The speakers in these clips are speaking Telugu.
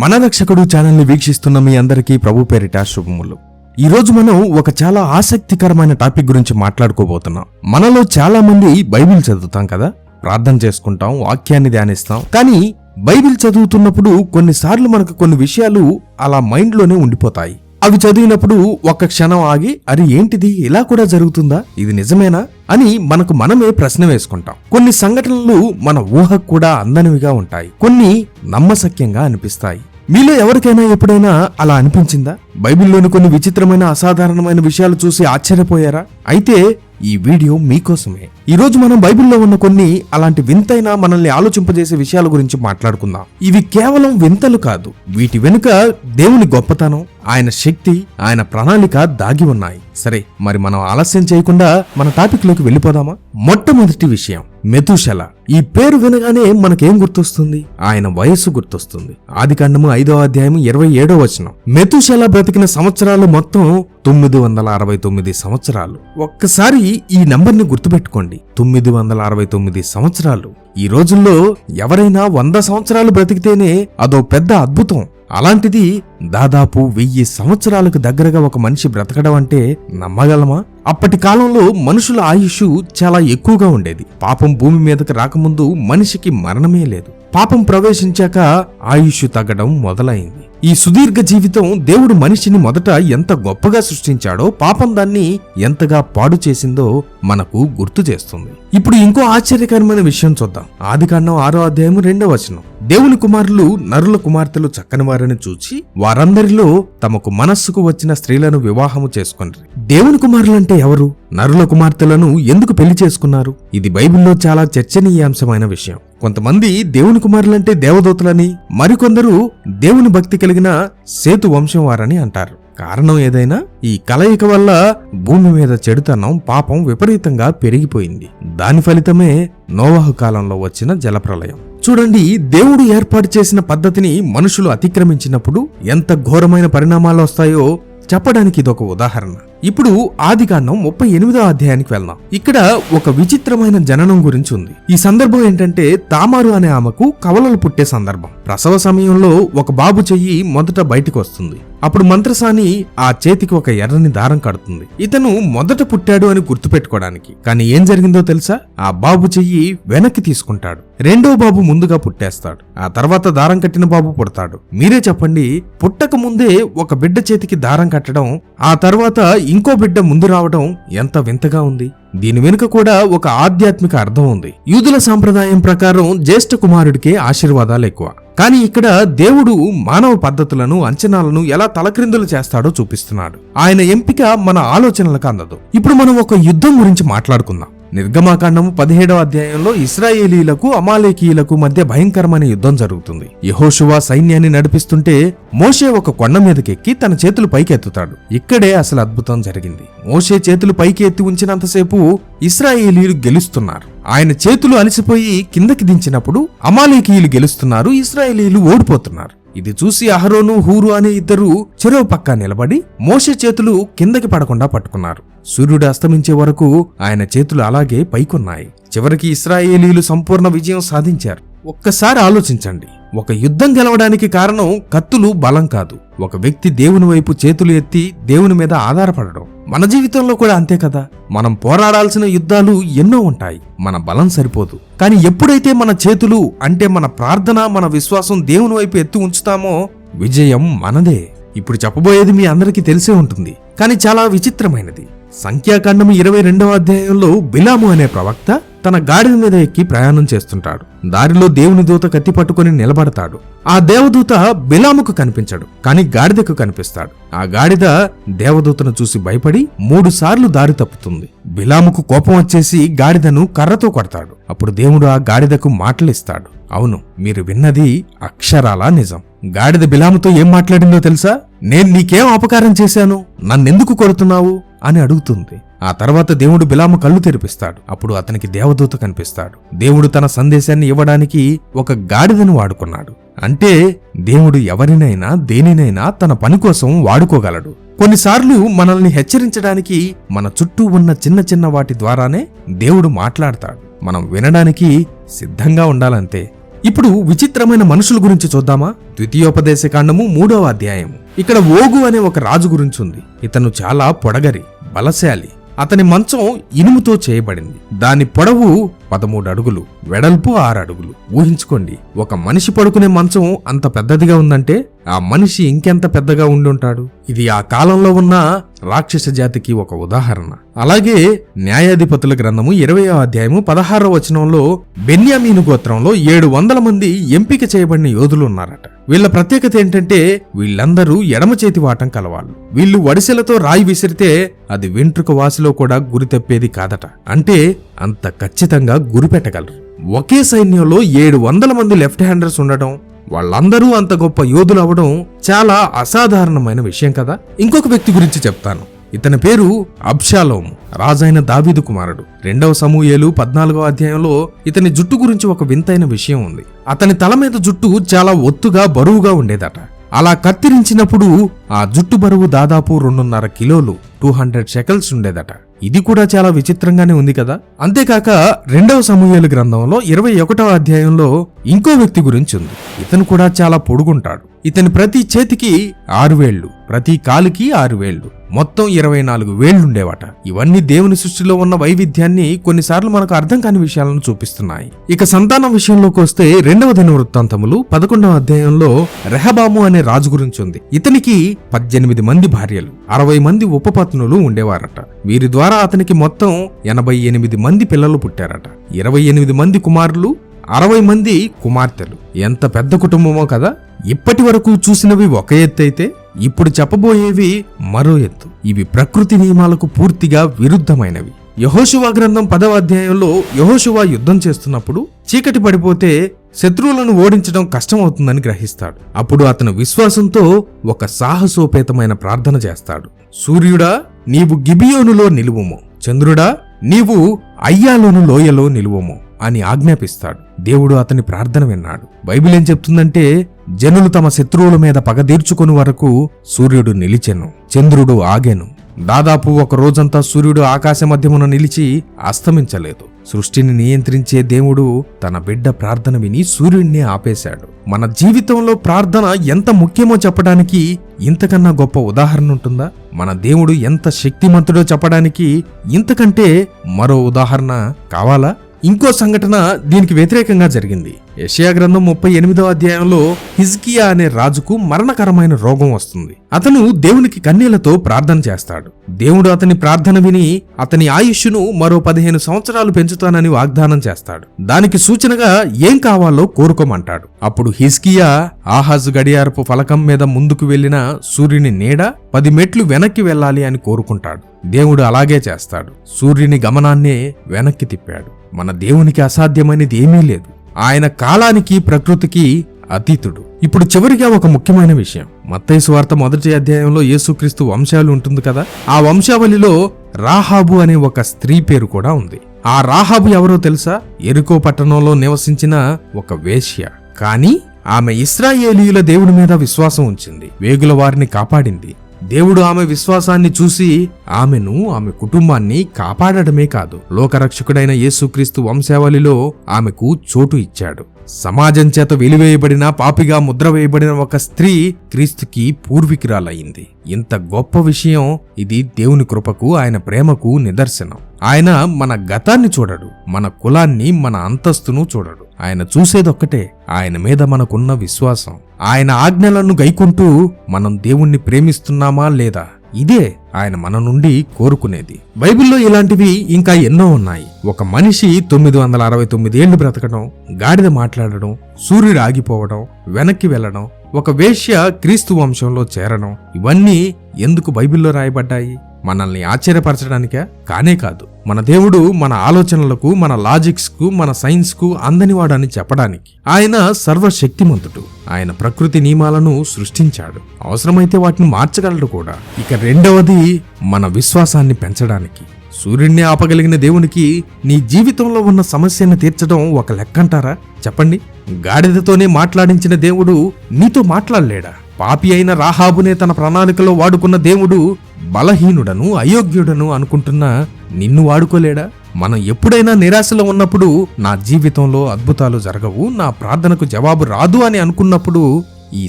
మన రక్షకుడు ఛానల్ని వీక్షిస్తున్న మీ అందరికీ ప్రభు పేరిట శుభములు. ఈరోజు మనం ఒక చాలా ఆసక్తికరమైన టాపిక్ గురించి మాట్లాడుకోబోతున్నాం. మనలో చాలా మంది బైబిల్ చదువుతాం కదా? ప్రార్థన చేసుకుంటాం వాక్యాన్ని ధ్యానిస్తాం. కానీ బైబిల్ చదువుతున్నప్పుడు కొన్నిసార్లు మనకు కొన్ని విషయాలు అలా మైండ్లోనే ఉండిపోతాయి. అవి చదివినప్పుడు ఒక్క క్షణం ఆగి అరే ఏంటిది? ఇలా కూడా జరుగుతుందా? ఇది నిజమేనా? అని మనకు మనమే ప్రశ్న వేసుకుంటాం. కొన్ని సంఘటనలు మన ఊహకు కూడా అందనివిగా ఉంటాయి. కొన్ని నమ్మశక్యంగా అనిపిస్తాయి. మీలో ఎవరికైనా ఎప్పుడైనా అలా అనిపించిందా? బైబిల్లోని కొన్ని విచిత్రమైన అసాధారణమైన విషయాలు చూసి ఆశ్చర్యపోయారా? అయితే ఈ వీడియో మీకోసమే. ఈరోజు మనం బైబిల్లో ఉన్న కొన్ని అలాంటి వింతైన మనల్ని ఆలోచింపజేసే విషయాల గురించి మాట్లాడుకుందాం. ఇవి కేవలం వింతలు కాదు. వీటి వెనుక దేవుని గొప్పతనం ఆయన శక్తి ఆయన ప్రణాళిక దాగి ఉన్నాయి. సరే మరి మనం ఆలస్యం చేయకుండా మన టాపిక్లోకి వెళ్ళిపోదామా? మొట్టమొదటి విషయం మెతుషల. ఈ పేరు వినగానే మనకేం గుర్తొస్తుంది? ఆయన వయస్సు గుర్తొస్తుంది. ఆదికాండము ఐదో అధ్యాయం ఇరవై ఏడో వచనం. మెతుషల బ్రతికిన సంవత్సరాలు మొత్తం తొమ్మిది వందల అరవై తొమ్మిది సంవత్సరాలు. ఒక్కసారి ఈ నంబర్ని గుర్తుపెట్టుకోండి. తొమ్మిది వందల అరవై తొమ్మిది సంవత్సరాలు. ఈ రోజుల్లో ఎవరైనా వంద సంవత్సరాలు బ్రతికితేనే అదో పెద్ద అద్భుతం. అలాంటిది దాదాపు వెయ్యి సంవత్సరాలకు దగ్గరగా ఒక మనిషి బ్రతకడం అంటే నమ్మగలమా? అప్పటి కాలంలో మనుషుల ఆయుష్ చాలా ఎక్కువగా ఉండేది. పాపం భూమి మీదకి రాకముందు మనిషికి మరణమే లేదు. పాపం ప్రవేశించాక ఆయుష్ తగ్గడం మొదలైంది. ఈ సుదీర్ఘ జీవితం దేవుడు మనిషిని మొదట ఎంత గొప్పగా సృష్టించాడో పాపం దాన్ని ఎంతగా పాడు చేసిందో మనకు గుర్తు చేస్తుంది. ఇప్పుడు ఇంకో ఆశ్చర్యకరమైన విషయం చూద్దాం. ఆదికాండం ఆరో అధ్యాయం రెండో వచనం. దేవుని కుమారులు నరుల కుమార్తెలు చక్కని వారిని చూచి వారందరిలో తమకు మనస్సుకు వచ్చిన స్త్రీలను వివాహము చేసుకుని దేవుని కుమారులంటే ఎవరు? నరుల కుమార్తెలను ఎందుకు పెళ్ళి చేసుకున్నారు? ఇది బైబిల్లో చాలా చర్చనీయాంశమైన విషయం. కొంతమంది దేవుని కుమారులంటే దేవదూతలని మరికొందరు దేవుని భక్తి కలిగిన సేతు వంశం వారని అంటారు. కారణం ఏదైనా? ఈ కలయిక వల్ల భూమి మీద చెడుతనం పాపం విపరీతంగా పెరిగిపోయింది. దాని ఫలితమే నోవాహు కాలంలో వచ్చిన జలప్రలయం. చూడండి దేవుడు ఏర్పాటు చేసిన పద్ధతిని మనుషులు అతిక్రమించినప్పుడు ఎంత ఘోరమైన పరిణామాలు వస్తాయో చెప్పడానికి ఇదొక ఉదాహరణ. ఇప్పుడు ఆదికాండం ముప్పై ఎనిమిదో అధ్యాయానికి వెళ్దాం. ఇక్కడ ఒక విచిత్రమైన జననం గురించి ఉంది. ఈ సందర్భం ఏంటంటే తామారు అనే ఆమెకు కవలలు పుట్టే సందర్భం. ప్రసవ సమయంలో ఒక బాబు చెయ్యి మొదట బయటకు వస్తుంది. అప్పుడు మంత్రసాని ఆ చేతికి ఒక ఎర్రని దారం కడుతుంది. ఇతను మొదట పుట్టాడు అని గుర్తుపెట్టుకోవడానికి. కానీ ఏం జరిగిందో తెలుసా? ఆ బాబు చెయ్యి వెనక్కి తీసుకుంటాడు. రెండో బాబు ముందుగా పుట్టేస్తాడు. ఆ తర్వాత దారం కట్టిన బాబు పుడతాడు. మీరే చెప్పండి పుట్టక ముందే ఒక బిడ్డ చేతికి దారం కట్టడం ఆ తర్వాత ఇంకో బిడ్డ ముందు రావడం ఎంత వింతగా ఉంది. దీని వెనుక కూడా ఒక ఆధ్యాత్మిక అర్థం ఉంది. యూదుల సాంప్రదాయం ప్రకారం జ్యేష్ఠ కుమారుడికే ఆశీర్వాదాలు ఎక్కువ. కానీ ఇక్కడ దేవుడు మానవ పద్ధతులను అంచనాలను ఎలా తలక్రిందులు చేస్తాడో చూపిస్తున్నాడు. ఆయన ఎంపిక మన ఆలోచనలకు అందదు. ఇప్పుడు మనం ఒక యుద్ధం గురించి మాట్లాడుకుందాం. నిర్గమాకాండము పదిహేడవ అధ్యాయంలో ఇస్రాయేలీలకు అమాలేకీయులకు మధ్య భయంకరమైన యుద్ధం జరుగుతుంది. యహోషువా సైన్యాన్ని నడిపిస్తుంటే మోషే ఒక కొండ మీదకెక్కి తన చేతులు పైకెత్తుతాడు. ఇక్కడే అసలు అద్భుతం జరిగింది. మోషే చేతులు పైకి ఎత్తి ఉంచినంతసేపు ఇస్రాయేలీలు గెలుస్తున్నారు. ఆయన చేతులు అలసిపోయి కిందకి దించినప్పుడు అమాలేకీయులు గెలుస్తున్నారు ఇస్రాయేలీలు ఓడిపోతున్నారు. ఇది చూసి అహరోను హూరు అనే ఇద్దరు చెరువు పక్క నిలబడి మోషే చేతులు కిందకి పడకుండా పట్టుకున్నారు. సూర్యుడు అస్తమించే వరకు ఆయన చేతులు అలాగే పైకున్నాయి. చివరికి ఇస్రాయేలీలు సంపూర్ణ విజయం సాధించారు. ఒక్కసారి ఆలోచించండి. ఒక యుద్ధం గెలవడానికి కారణం కత్తులు బలం కాదు. ఒక వ్యక్తి దేవుని వైపు చేతులు ఎత్తి దేవుని మీద ఆధారపడడం. మన జీవితంలో కూడా అంతే కదా. మనం పోరాడాల్సిన యుద్ధాలు ఎన్నో ఉంటాయి. మన బలం సరిపోదు. కానీ ఎప్పుడైతే మన చేతులు అంటే మన ప్రార్థన మన విశ్వాసం దేవుని వైపు ఎత్తి ఉంచుతామో విజయం మనదే. ఇప్పుడు చెప్పబోయేది మీ అందరికీ తెలిసే ఉంటుంది. కానీ చాలా విచిత్రమైనది. సంఖ్యాకాండం ఇరవై రెండవ అధ్యాయంలో బిలాము అనే ప్రవక్త తన గాడిద మీద ఎక్కి ప్రయాణం చేస్తుంటాడు. దారిలో దేవుని దూత కత్తి పట్టుకుని నిలబడతాడు. ఆ దేవదూత బిలాముకు కనిపించడు కాని గాడిదకు కనిపిస్తాడు. ఆ గాడిద దేవదూతను చూసి భయపడి మూడు సార్లు దారి తప్పుతుంది. బిలాముకు కోపం వచ్చేసి గాడిదను కర్రతో కొడతాడు. అప్పుడు దేవుడు ఆ గాడిదకు మాటలిస్తాడు. అవును మీరు విన్నది అక్షరాలా నిజం. గాడిద బిలాముతో ఏం మాట్లాడిందో తెలుసా? నేను నీకేం అపకారం చేశాను? నన్నెందుకు కొడుతున్నావు? అని అడుగుతుంది. ఆ తర్వాత దేవుడు బిలాము కళ్ళు తెరిపిస్తాడు. అప్పుడు అతనికి దేవదూత కనిపిస్తాడు. దేవుడు తన సందేశాన్ని ఇవ్వడానికి ఒక గాడిదను వాడుకున్నాడు. అంటే దేవుడు ఎవరినైనా దేనినైనా తన పని కోసం వాడుకోగలడు. కొన్నిసార్లు మనల్ని హెచ్చరించడానికి మన చుట్టూ ఉన్న చిన్న చిన్న వాటి ద్వారానే దేవుడు మాట్లాడతాడు. మనం వినడానికి సిద్ధంగా ఉండాలంతే. ఇప్పుడు విచిత్రమైన మనుషుల గురించి చూద్దామా? ద్వితీయోపదేశ కాండము మూడవ అధ్యాయము. ఇక్కడ ఓగు అనే ఒక రాజు గురించి ఉంది. ఇతను చాలా పొడగరి బలశాలి. అతని మంచం ఇనుముతో చేయబడింది. దాని పొడవు పదమూడు అడుగులు వెడల్పు ఆరు అడుగులు. ఊహించుకోండి ఒక మనిషి పడుకునే మంచం అంత పెద్దదిగా ఉందంటే ఆ మనిషి ఇంకెంత పెద్దగా ఉండుంటాడు? ఇది ఆ కాలంలో ఉన్న రాక్షస జాతికి ఒక ఉదాహరణ. అలాగే న్యాయాధిపతుల గ్రంథము ఇరవయో అధ్యాయము పదహారో వచనంలో బెన్యామీను గోత్రంలో ఏడు వందల మంది ఎంపిక చేయబడిన యోధులు ఉన్నారట. వీళ్ళ ప్రత్యేకత ఏంటంటే వీళ్ళందరూ ఎడమ చేతి వాటం కలవాళ్ళు. వీళ్ళు వడిసెలతో రాయి విసిరితే అది వెంట్రుక వాసిలో కూడా గురి తప్పేది కాదట. అంటే అంత ఖచ్చితంగా గురిపెట్టగలరు ఒకే సైన్యంలో ఏడు వందల మంది లెఫ్ట్ హ్యాండర్స్ ఉండటం వాళ్ళందరూ అంత గొప్ప యోధులు అవడం చాలా అసాధారణమైన విషయం కదా? ఇంకొక వ్యక్తి గురించి చెప్తాను. ఇతని పేరు అబ్షాలోము రాజైన దావీదు కుమారుడు. రెండవ సమూహేలు పద్నాలుగో అధ్యాయంలో ఇతని జుట్టు గురించి ఒక వింతైన విషయం ఉంది. అతని తల మీద జుట్టు చాలా ఒత్తుగా బరువుగా ఉండేదట. అలా కత్తిరించినప్పుడు ఆ జుట్టు బరువు దాదాపు రెండున్నర కిలోలు టూ హండ్రెడ్ షెకల్స్ ఉండేదట. ఇది కూడా చాలా విచిత్రంగానే ఉంది కదా. అంతేకాక రెండవ సమూహాల గ్రంథంలో ఇరవై ఒకటవ అధ్యాయంలో ఇంకో వ్యక్తి గురించి ఉంది. ఇతను కూడా చాలా పొడుగుంటాడు. ఇతని ప్రతి చేతికి ఆరు వేళ్ళు ప్రతి కాలికి ఆరు వేళ్ళు మొత్తం ఇరవై నాలుగు వేళ్ళుండేవాట. ఇవన్నీ దేవుని సృష్టిలో ఉన్న వైవిధ్యాన్ని కొన్నిసార్లు మనకు అర్థం కాని విషయాలను చూపిస్తున్నాయి. ఇక సంతానం విషయంలోకి వస్తే రెండవ దిన వృత్తాంతములు పదకొండవ అధ్యాయంలో రెహబాము అనే రాజు గురించి ఉంది. ఇతనికి పద్దెనిమిది మంది భార్యలు అరవై మంది ఉపపత్నులు ఉండేవారట. వీరి ద్వారా అతనికి మొత్తం ఎనభై ఎనిమిది మంది పిల్లలు పుట్టారట. ఇరవై ఎనిమిది మంది కుమారులు అరవై మంది కుమార్తెలు. ఎంత పెద్ద కుటుంబమో కదా! ఇప్పటి వరకు చూసినవి ఒక ఎత్తు అయితే ఇప్పుడు చెప్పబోయేవి మరో ఎత్తు. ఇవి ప్రకృతి నియమాలకు పూర్తిగా విరుద్ధమైనవి. యహోశువా గ్రంథం పదవ అధ్యాయంలో యహోశువా యుద్ధం చేస్తున్నప్పుడు చీకటి పడిపోతే శత్రువులను ఓడించడం కష్టమవుతుందని గ్రహిస్తాడు. అప్పుడు అతను విశ్వాసంతో ఒక సాహసోపేతమైన ప్రార్థన చేస్తాడు. సూర్యుడా నీవు గిబియోనులో నిలువుము. చంద్రుడా నీవు అయ్యాలోను లోయలో నిలువుము. అని ఆజ్ఞాపిస్తాడు. దేవుడు అతని ప్రార్థన విన్నాడు. బైబిల్ ఏం చెప్తుందంటే జనులు తమ శత్రువుల మీద పగ తీర్చుకుని వరకు సూర్యుడు నిలిచెను చంద్రుడు ఆగెను. దాదాపు ఒక రోజంతా సూర్యుడు ఆకాశ మధ్యమున నిలిచి అస్తమించలేదు. సృష్టిని నియంత్రించే దేవుడు తన బిడ్డ ప్రార్థన విని సూర్యుడిని ఆపేశాడు. మన జీవితంలో ప్రార్థన ఎంత ముఖ్యమో చెప్పడానికి ఇంతకన్నా గొప్ప ఉదాహరణ ఉంటుందా? మన దేవుడు ఎంత శక్తిమంతుడో చెప్పడానికి ఇంతకంటే మరో ఉదాహరణ కావాలా? ఇంకో సంఘటన దీనికి వ్యతిరేకంగా జరిగింది. యషయా గ్రంథం ముప్పై ఎనిమిదో అధ్యాయంలో హిజ్కియా అనే రాజుకు మరణకరమైన రోగం వస్తుంది. అతను దేవునికి కన్నీళ్ళతో ప్రార్థన చేస్తాడు. దేవుడు అతని ప్రార్థన విని అతని ఆయుష్ను మరో పదిహేను సంవత్సరాలు పెంచుతానని వాగ్దానం చేస్తాడు. దానికి సూచనగా ఏం కావాలో కోరుకోమంటాడు. అప్పుడు హిజ్కియా ఆహాజ్ గడియారపు ఫలకం మీద ముందుకు వెళ్ళిన సూర్యుని నీడ పది మెట్లు వెనక్కి వెళ్ళాలి అని కోరుకుంటాడు. దేవుడు అలాగే చేస్తాడు. సూర్యుని గమనాన్నే వెనక్కి తిప్పాడు. మన దేవునికి అసాధ్యమైనది ఏమీ లేదు. ఆయన కాలానికి ప్రకృతికి అతీతుడు. ఇప్పుడు చివరిగా ఒక ముఖ్యమైన విషయం. మత్తయి వార్త మొదటి అధ్యాయంలో యేసుక్రీస్తు వంశాలు ఉంటుంది కదా? ఆ వంశావళిలో రాహాబు అనే ఒక స్త్రీ పేరు కూడా ఉంది. ఆ రాహాబు ఎవరో తెలుసా? ఎరుకో పట్టణంలో నివసించిన ఒక వేశ్య. కానీ ఆమె ఇస్రాయేలీయుల దేవుడి మీద విశ్వాసం ఉంచింది. వేగుల వారిని కాపాడింది. దేవుడు ఆమె విశ్వాసాన్ని చూసి ఆమెను ఆమె కుటుంబాన్ని కాపాడటమే కాదు లోకరక్షకుడైన యేసుక్రీస్తు వంశావళిలో ఆమెకు చోటు ఇచ్చాడు. సమాజం చేత వెలివేయబడిన పాపిగా ముద్ర వేయబడిన ఒక స్త్రీ క్రీస్తుకి పూర్వీకురాలయ్యింది. ఇంత గొప్ప విషయం ఇది దేవుని కృపకు ఆయన ప్రేమకు నిదర్శనం. ఆయన మన గతాన్ని చూడడు మన కులాన్ని మన అంతస్తును చూడడు. ఆయన చూసేదొక్కటే ఆయన మీద మనకున్న విశ్వాసం. ఆయన ఆజ్ఞలను గైకుంటూ మనం దేవుణ్ణి ప్రేమిస్తున్నామా లేదా? ఇదే ఆయన మన నుండి కోరుకునేది. బైబిల్లో ఇలాంటివి ఇంకా ఎన్నో ఉన్నాయి. ఒక మనిషి తొమ్మిది వందల అరవై తొమ్మిది ఏళ్ళు బ్రతకడం గాడిద మాట్లాడడం సూర్యుడు ఆగిపోవడం వెనక్కి వెళ్ళడం ఒక వేశ్య క్రీస్తు వంశంలో చేరడం ఇవన్నీ ఎందుకు బైబిల్లో రాయబడ్డాయి? మనల్ని ఆశ్చర్యపరచడానికా? కానే కాదు. మన దేవుడు మన ఆలోచనలకు మన లాజిక్స్కు మన సైన్స్కు అందనివాడని చెప్పడానికి. ఆయన సర్వశక్తిమంతుడు. ఆయన ప్రకృతి నియమాలను సృష్టించాడు. అవసరమైతే వాటిని మార్చగలడు కూడా. ఇక రెండవది మన విశ్వాసాన్ని పెంచడానికి. సూర్యుడిని ఆపగలిగిన దేవునికి నీ జీవితంలో ఉన్న సమస్యను తీర్చడం ఒక లెక్కంటారా? చెప్పండి. గాడిదతోనే మాట్లాడించిన దేవుడు నీతో మాట్లాడలేడా? పాపి అయిన రాహాబునే తన ప్రణాళికలో వాడుకున్న దేవుడు బలహీనుడను అయోగ్యుడను అనుకుంటున్నా నిన్ను వాడుకోలేడా? మనం ఎప్పుడైనా నిరాశలో ఉన్నప్పుడు నా జీవితంలో అద్భుతాలు జరగవు నా ప్రార్థనకు జవాబు రాదు అని అనుకున్నప్పుడు ఈ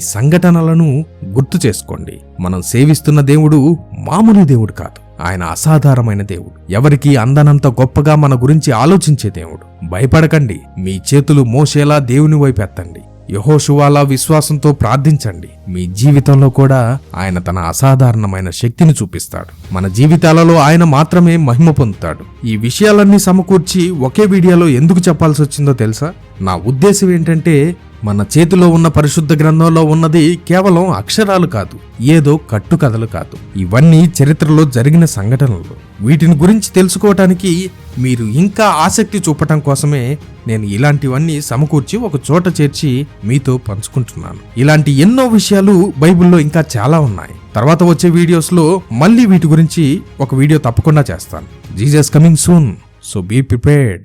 సంఘటనలను గుర్తు చేసుకోండి. మనం సేవిస్తున్న దేవుడు మామూలు దేవుడు కాదు. ఆయన అసాధారణమైన దేవుడు. ఎవరికి అందనంత గొప్పగా మన గురించి ఆలోచించే దేవుడు. భయపడకండి. మీ చేతులు మోసేలా దేవుని వైపు ఎత్తండి. యహోషువాలా విశ్వాసంతో ప్రార్థించండి. మీ జీవితంలో కూడా ఆయన తన అసాధారణమైన శక్తిని చూపిస్తాడు. మన జీవితాలలో ఆయన మాత్రమే మహిమ పొందుతాడు. ఈ విషయాలన్నీ సమకూర్చి ఒకే వీడియోలో ఎందుకు చెప్పాల్సి వచ్చిందో తెలుసా? నా ఉద్దేశం ఏంటంటే మన చేతిలో ఉన్న పరిశుద్ధ గ్రంథంలో ఉన్నది కేవలం అక్షరాలు కాదు ఏదో కట్టుకథలు కాదు. ఇవన్నీ చరిత్రలో జరిగిన సంఘటనలు. వీటిని గురించి తెలుసుకోవటానికి మీరు ఇంకా ఆసక్తి చూపటం కోసమే నేను ఇలాంటివన్నీ సమకూర్చి ఒక చోట చేర్చి మీతో పంచుకుంటున్నాను. ఇలాంటి ఎన్నో విషయాలు బైబిల్లో ఇంకా చాలా ఉన్నాయి. తర్వాత వచ్చే వీడియోస్లో మళ్ళీ వీటి గురించి ఒక వీడియో తప్పకుండా చేస్తాను. Jesus coming soon so be prepared.